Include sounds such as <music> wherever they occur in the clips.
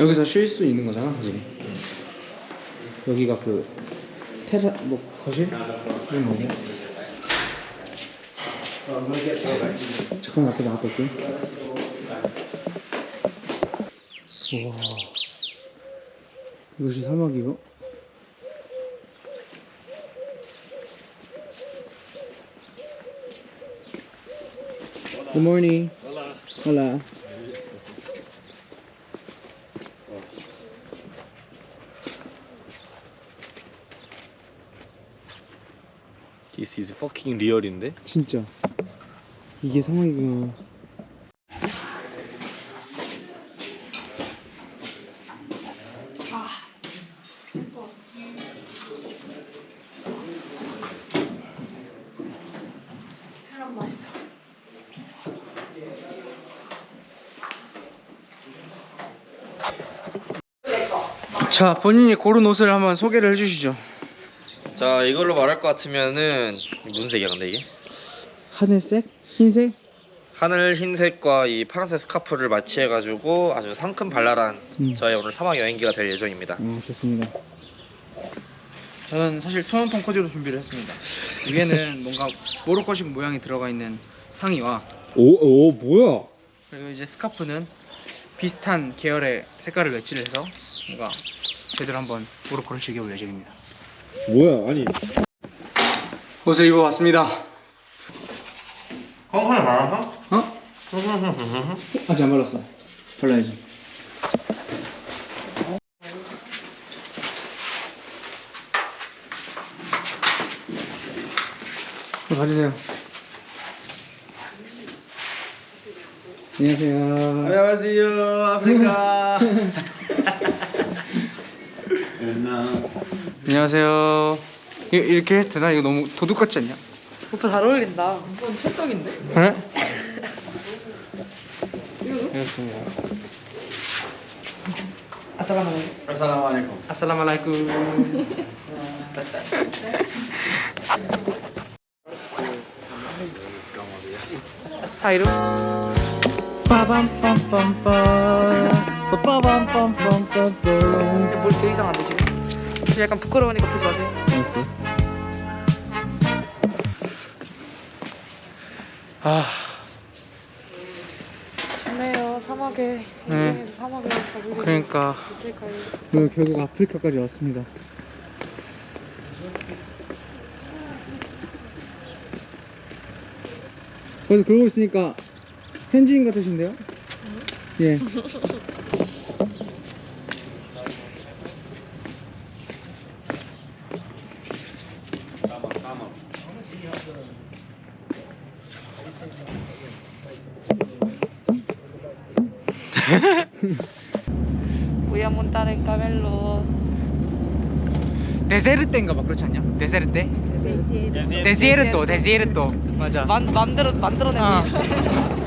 여기서 쉴 수 있는 거잖아, 그지? 여기가 그 테라 뭐 거실 이런 거고. 잠깐 앞에 나갔다 올게. 우와. 이것이 사막이고. Good morning. Hola. This is fucking 리얼인데? 진짜 이게 상황이구나. 자, 본인이 고른 옷을 한번 소개를 해주시죠. 자 이걸로 말할 것 같으면은 무슨 색이야 근데 이게? 하늘색, 흰색, 하늘 흰색과 이 파란색 스카프를 마치해가지고 아주 상큼 발랄한 음. 저의 오늘 사막 여행기가 될 예정입니다 아, 좋습니다. 저는 사실 톤온톤 코디로 준비를 했습니다. 위에는 뭔가 모로코식 모양이 들어가 있는 상의와 오, 오 뭐야? 그리고 이제 스카프는 비슷한 계열의 색깔을 매치를 해서 뭔가 제대로 한번 모로코를 즐겨볼 예정입니다. 뭐야 아니 옷을 입어봤습니다. 헝헝이 말아 어? 아직 안 발랐어. 발라야지. 어, 봐주세요. 안녕하세요. 안녕하세요 아프리카 <laughs> 안녕하세요. 이- 이렇게 해도 되나? 이거 너무 도둑 같지 않냐? 오빠 잘 어울린다. 이건 찰떡인데? 그래? 이렇습니다. 아살라말라이쿰. 다 이름? 빠밤빰빰빰. 빠밤빰빰빰빰. 뭘 되게 이상한데 지금? 저 약간 부끄러우니까 보지 마세요. 알았어. 아, 좋네요. 사막에 네. 인생에서 사막에 가보게 그러니까 있을까요? 오늘 결국 아프리카까지 왔습니다. 그래서 그러고 있으니까 현지인 같으신데요? 예. <laughs> Voy a montar el camello. 데세르테인가 봐 그렇지 않냐? 데세르테? 데시에르토 데시에르토 맞아 만 만들어 만들어내고 아. 있어.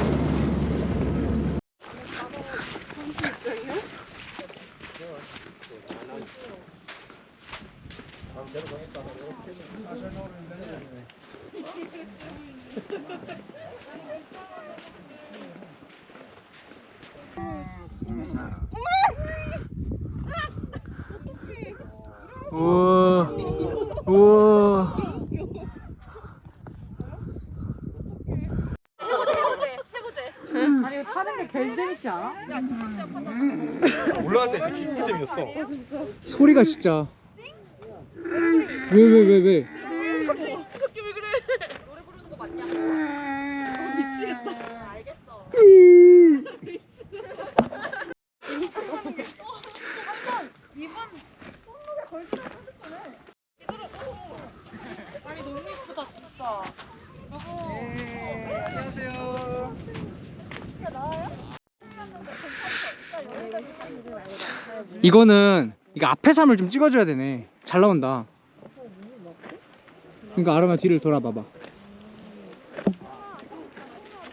올라갈 때 진짜 기꿀잼이었어 소리가 진짜 왜 왜 왜 왜, 아니 너무 예쁘다 진짜. 여보. 안녕하세요 이거는 이거 앞에 삼을 좀 찍어줘야 되네 잘 나온다 그러니까 아름아 뒤를 돌아봐봐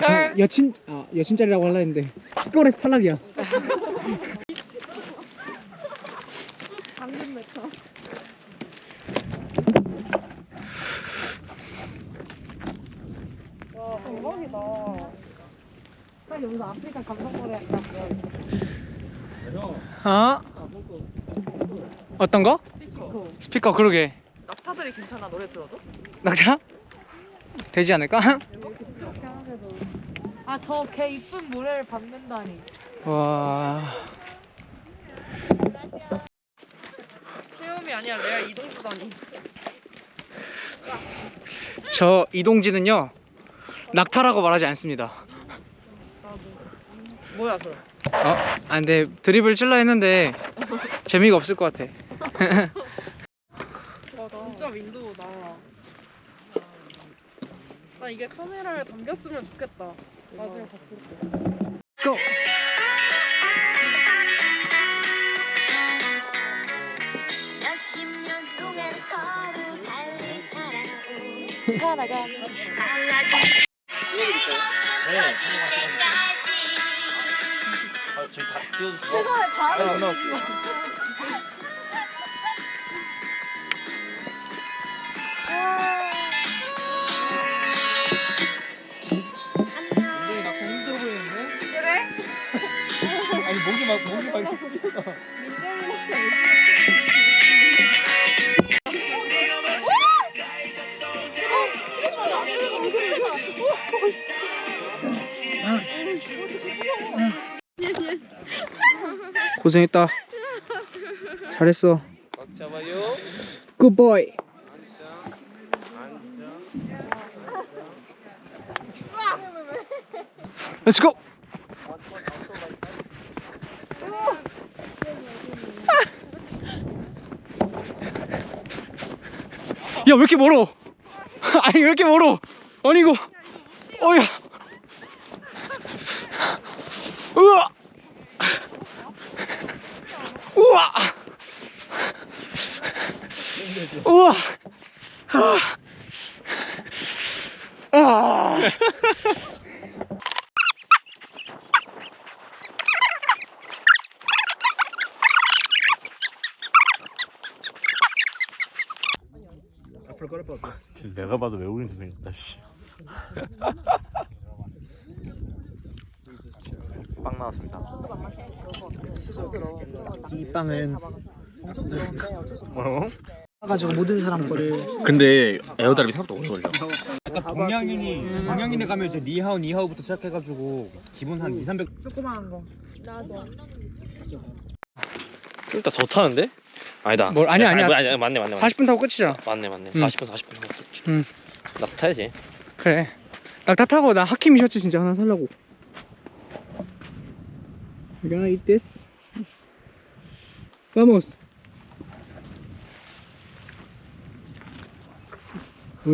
아, 여친 아 여친 자리라고 하려 했는데 스컬에서 탈락이야 와 대박이다. 딱 여기서 아프리카 감성거리 약간. 어? 어떤 거? 스피커. 스피커 그러게 낙타들이 괜찮아 노래 들어도? 낙차? 되지 않을까? 아 저 개 이쁜 모래를 밟는다니 와 체험이 아니라 내가 이동수단이. 저 이동진은요 낙타라고 말하지 않습니다 뭐야 그럼? 어? 아 근데 드립을 칠라 했는데 재미가 없을 것 같아 <laughs> 와 진짜 윈도우 나. 나 이게 카메라에 담겼으면 좋겠다. 나중에 봤을 때. 고! 아, 저희 다. 안 나왔어 운동 목이 막 목이 막 고생했다. 잘했어. 꽉 잡아요. 굿보이 렛츠 야왜 이렇게 멀어? <laughs> 아니 왜 이렇게 멀어? 아니 이거. 어야 우와 우와 우와 아. 아. 내가 봐도 외국인 생겼다 씨. 빵 나왔습니다. 이 빵은? 가지고 모든 사람 거를 근데 에어드랍이 생각보다 오래 걸려. 약간 동양인이 동양인에 가면 이제 니하오 니하오부터 시작해가지고 기본 한 2, 300 조그마한 거. 좀 이따 더 타는데? 아니다. 뭘, 아니야, 아니야. 아니, 아니, 맞네, 맞네, 맞네. 40분 타고 끝이잖아 맞네, 맞네. 응. 40분, 40분 하고 있었지. 응. 나 타야지. 그래 낙타 타고 나 하키미 셔츠 진짜 하나 살라고 You gonna eat this? Vamos 오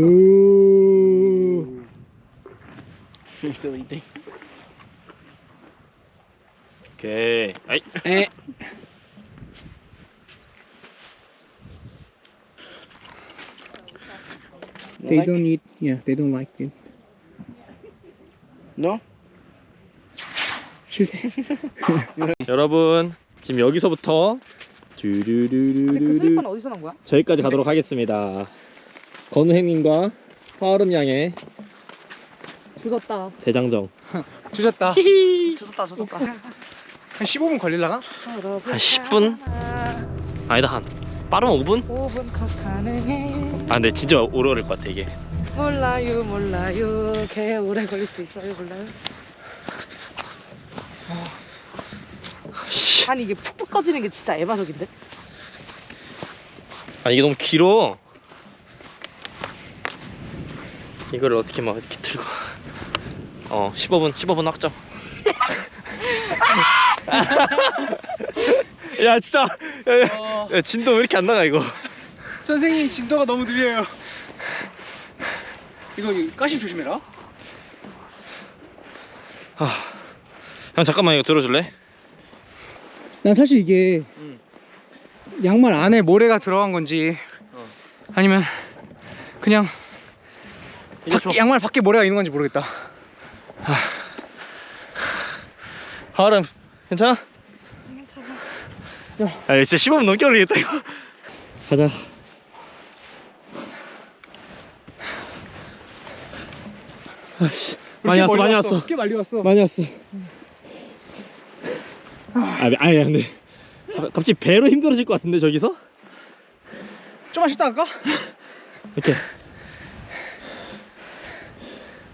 오케이. 아이. 에. They don't eat. Yeah, they don't like it. No? <laughs> 여러분, 지금 여기서부터 근데 그 두루루루루루 슬리퍼는 어디서 난 거야? 저기까지 가도록 하겠습니다. 건우행님과 화얼음 양의 주웠다. 대장정. <laughs> 조졌다. 주웠다 주웠다. 한 15분 걸릴라나? 한 10분? 아니다 한 빠르면 5분? 5분 컷 가능해. 아 근데 진짜 오래 걸릴 것 같아 이게. 몰라요 몰라요. 개 오래 걸릴 수도 있어요 몰라요. 아니 이게 푹푹 꺼지는 게 진짜 에바적인데? 아 이게 너무 길어. 이거를 어떻게 막 이렇게 들고. 어 15분 15분 확정. <laughs> <laughs> <laughs> 야 진짜 야, 야, 야, 진도 왜 이렇게 안 나가 이거. 선생님 진도가 너무 느려요. 이거 가시 조심해라. 형 잠깐만 이거 들어줄래? 난 사실 이게 응. 양말 안에 모래가 들어간 건지 어. 아니면 그냥 이거 밖- 양말 밖에 모래가 있는 건지 모르겠다. 하름 괜찮아? 괜찮아. 야 진짜 15분 넘게 걸리겠다 이거. 가자. 아이씨, 많이 꽤 왔어 많이 왔어 꽤 많이 왔어. 많이 왔어. 아, 아니 근데 갑- 갑자기 배로 힘들어질 것 같은데 저기서? 좀만 쉬다 갈까? 이렇게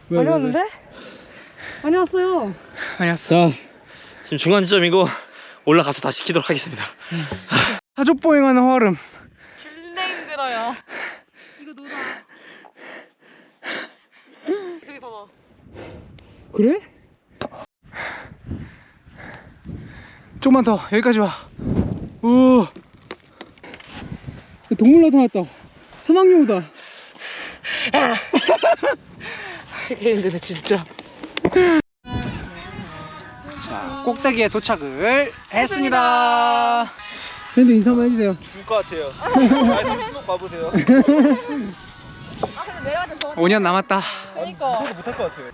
많이 왔는데? 많이 왔어요. 많이 왔어. 자 지금 중간 지점이고 올라가서 다 시 키도록 하겠습니다 사족보행하는 허름. 존나 힘들어요. 이거 노다. 저기 봐봐. 그래? 조금만 더 여기까지 와. 오. 동물 나타났다. 사막여우다. 되게 <laughs> 힘드네 진짜. 자 꼭대기에 도착을 했습니다. 팬들 인사 한번 해주세요. 죽을 것 같아요 <laughs> 아니 당신도 가보세요 5년 남았다. 그러니까. 못할 것 같아요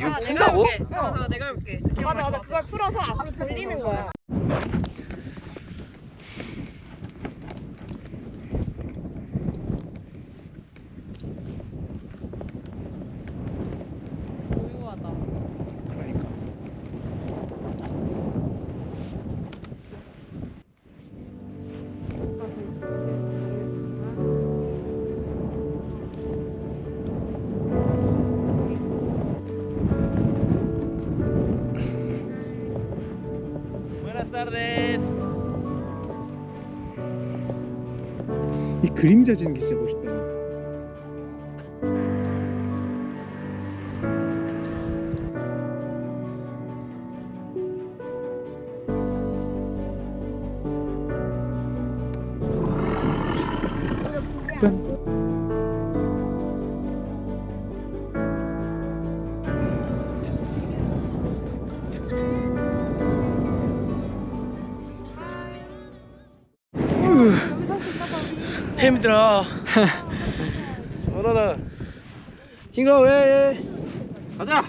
이거 푼다고? 맞아, 내가 해볼게. 맞아, 맞아. 그걸 풀어서 앞으로 돌리는 거야. 그림자 지는 게 진짜 멋있다. 힘들어 어라나. 킹가 왜? 가자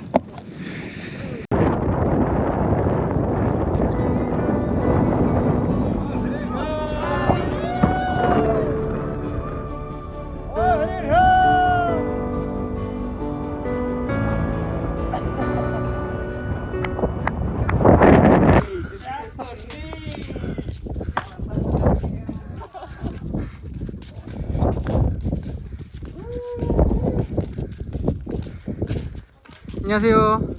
안녕하세요.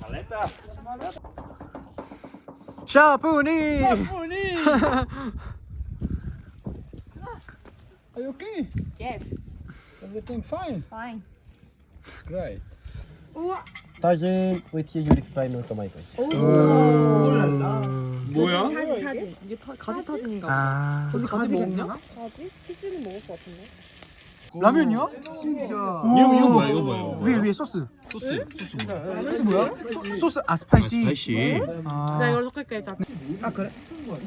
잘했다 샤프니. 샤프니. Are you okay? Yes. Everything fine. Fine. Great. 다시 with 유리 프라이머 토마토 뭐야? 사진, 사진. 이게 타, 가지 타진인가 아. 거기 가지 먹냐? 가지? 치즈는 먹을 것 같은데. 라면이요? 이거 이거 뭐야 이거 뭐야 위에 위에 소스. 소스 소스 뭐야? 소스 뭐야? 소, 스아 스파이시. 다시 아, 나 이걸 섞을게 일단. 아 그래?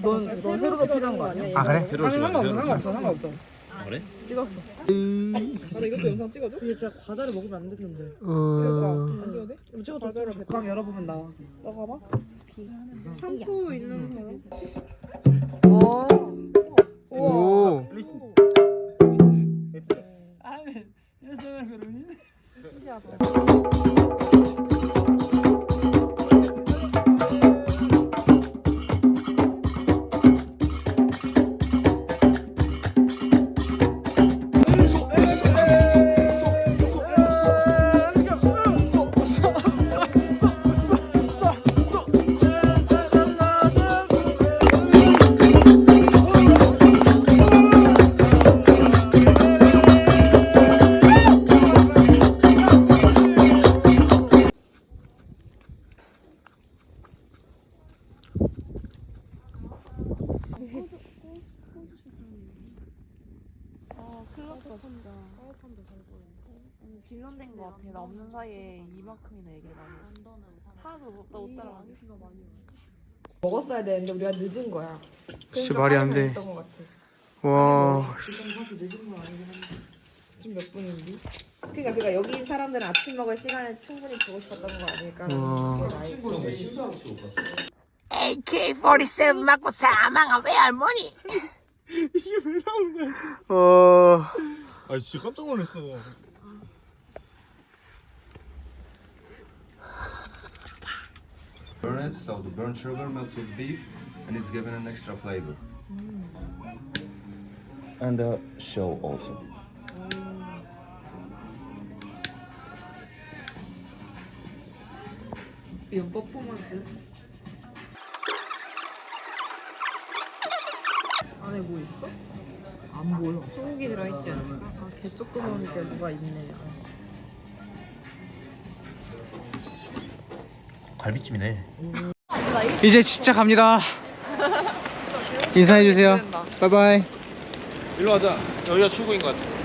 넌, 넌 세로로 필요한 거 아니야? 아 그래? 시간 상관없어 상관없어. 그래? 찍었어. 나 이것도 영상 찍어줘? 이게 진짜 과자를 먹으면 안 되는데. 어. 안 찍어도 돼? 이거 찍어줘. 방 열어보면 나와. 나가봐. 샴푸 있는 사람. 와. 오. Я знаю, Дякую. 어, 클럽도 어, 진짜. 에어컨도 잘 음, 빌런된 것 같아. 나 없는 사이에 이만큼이나 얘기를 네 많이 했어. 하나도 못, 나못 따라가겠어. 먹었어야 되는데 우리가 늦은 거야. 그러니까 씨, 말이 안 돼. 와, 지금 사실 늦은 거 아니긴 한데. 좀몇 분인데? 그러니까 그러니까 여기 사람들은 아침 먹을 시간을 충분히 주고 싶었던 거 아닐까? 와. 친구랑 왜 신사로 치고 갔어? AK-47 맞고 사망한 외할머니 어... 아 진짜 깜짝 놀랐어. burn it, so the burnt sugar melts with beef and it's given an extra flavor. And a show also. 이런 퍼포먼스. 안에 뭐 있어? 안 보여. 소고기 들어있지 않을까? 아, 개 조그만 게 뭐가 있네. 갈비찜이네. 이제 진짜 갑니다 <laughs> 인사해 주세요 바이바이 일로 와자. 여기가 출구인 것 같아.